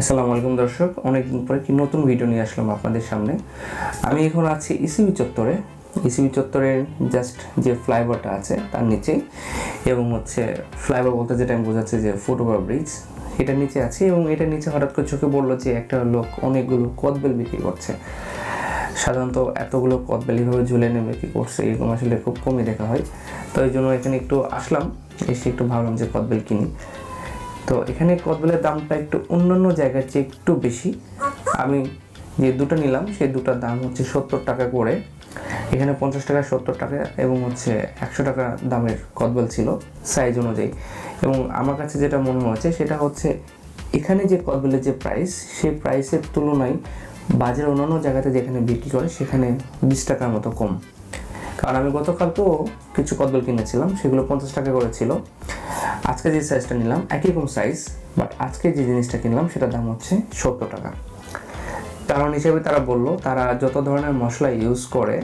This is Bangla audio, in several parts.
আসসালামু আলাইকুম দর্শক, অনেকদিন পরে কি নতুন ভিডিও নিয়ে আসলাম আপনাদের সামনে। আমি এখন আছি ইসিবি চত্বরে। ইসিবি চত্বরের জাস্ট যে ফ্লাইওভারটা আছে তার নিচে, এবং হচ্ছে ফ্লাইওভার বলতে যেটা আমি বোঝাচ্ছি যে ফুটওভার ব্রিজ এটার নিচে আছি, এবং এটার নিচে হঠাৎ করে চোখে বলল যে একটা লোক অনেকগুলো কদবেল বিক্রি করছে। সাধারণত এতগুলো কদবেল এইভাবে ঝুলে নেবে বিক্রি করছে, এরকম আসলে খুব কমই দেখা হয়। তো এই জন্য এখানে একটু আসলাম, এসে একটু ভাবলাম যে কদবেল কিনি। তো এখানে কদবেলের দামটা একটু অন্যান্য জায়গার চেয়ে একটু বেশি। আমি যে দুটো নিলাম, সেই দুটার দাম হচ্ছে সত্তর টাকা করে। এখানে পঞ্চাশ টাকা সত্তর টাকা এবং হচ্ছে একশো টাকা দামের কদবেল ছিল সাইজ অনুযায়ী। এবং আমার কাছে যেটা মনে হয়েছে সেটা হচ্ছে এখানে যে কদবেলের যে প্রাইস সেই প্রাইসের তুলনায় বাজারে অন্যান্য জায়গাতে যেখানে বিক্রি করে, সেখানে বিশ টাকার মতো কম। কারণ আমি গতকাল তো কিছু কদবেল কিনেছিলাম, সেগুলো পঞ্চাশ টাকা করে ছিল। আজকে যে সাইজটা নিলাম, একই রকম সাইজ বাট আজকে যে জিনিসটা কিনলাম, সেটার দাম হচ্ছে সত্তর টাকা। কারণ হিসেবে তারা বলল, তারা যত ধরনের মশলা ইউজ করে,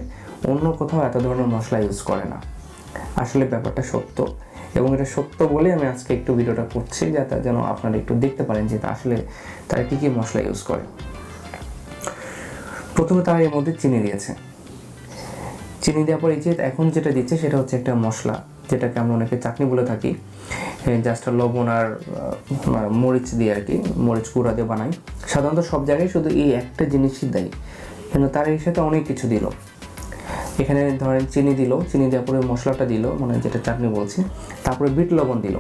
অন্য কোথাও এত ধরনের মশলা ইউজ করে না। আসলে ব্যাপারটা সত্য, এবং এটা সত্য বলে আমি আজকে একটু ভিডিওটা করছি, যাতে যেন আপনারা একটু দেখতে পারেন যে আসলে তারা কী কী মশলা ইউজ করে। প্রথমে তারা এর মধ্যে চিনি দিয়েছে। চিনি দেওয়ার পর এই যে এখন যেটা দিচ্ছে সেটা হচ্ছে একটা মশলা, যেটাকে আমরা অনেকে চাটনি বলে থাকি। জাস্ট লবণ আর মরিচ দিয়ে আর কি, মরিচ গুঁড়া দিয়ে বানাই। সাধারণত সব জায়গায় শুধু এই একটা জিনিসই দেয়। কিন্তু তার এর সাথে অনেক কিছু দিল। এখানে ধরেন চিনি দিল, চিনি দেওয়ার পরে মশলাটা দিল মানে যেটা চাটনি বলছি, তারপরে বিট লবণ দিল।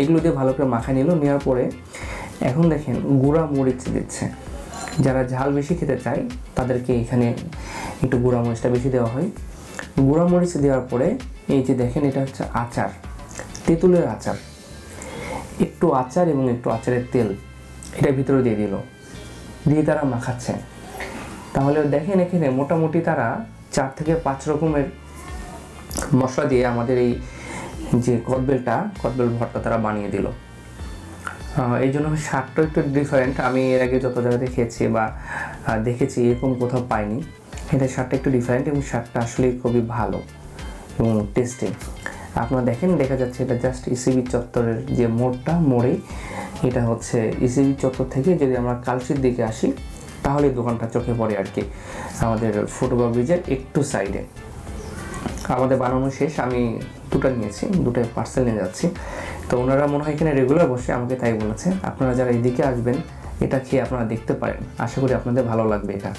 এগুলো দিয়ে ভালো করে মাখায় নিল, নেওয়ার পরে এখন দেখেন গুঁড়া মরিচ দিচ্ছে। যারা ঝাল বেশি খেতে চায়, তাদেরকে এখানে একটু গুঁড়া মরিচটা বেশি দেওয়া হয়। গুঁড়া মরিচ দেওয়ার পরে এই যে দেখেন, এটা হচ্ছে আচার, তেঁতুলের আচার। একটু আচার এবং একটু আচারের তেল এটা ভিতরে দিয়ে দিল, দিয়ে তারা মাখাচ্ছে। তাহলে দেখেন এখানে মোটামুটি তারা চার থেকে পাঁচ রকমের মশলা দিয়ে আমাদের এই যে কদবেলটা, কদবেল ভর্তা তারা বানিয়ে দিল। এই জন্য স্বাদটা একটু ডিফারেন্ট আমি এর আগে যত জায়গাতে খেয়েছি বা দেখেছি, এরকম কোথাও পাইনি। এটা স্বাদটা একটু ডিফারেন্ট এবং স্বাদটা আসলে খুবই ভালো এবং টেস্টি আপনারা দেখেন, দেখা যাচ্ছে এটা জাস্ট ইসিবি চত্বরের যে মোড়টা মোড়েই এটা হচ্ছে ইসিবি চত্বর থেকে যদি আমরা কালচির দিকে আসি, তাহলে দোকানটা চোখে পড়ে আর কি। আমাদের ফুটবল ব্রিজের একটু সাইডে আমাদের বানানো শেষ, আমি দুটো নিয়েছি, দুটো পার্সেল নিয়ে যাচ্ছি। তো ওনারা মনে হয় এখানে রেগুলার বসে আমাকে তাই বলেছে। আপনারা যারা এদিকে আসবেন, এটা খেয়ে আপনারা দেখতে পারেন? আশা করি আপনাদের ভালো লাগবে এটা।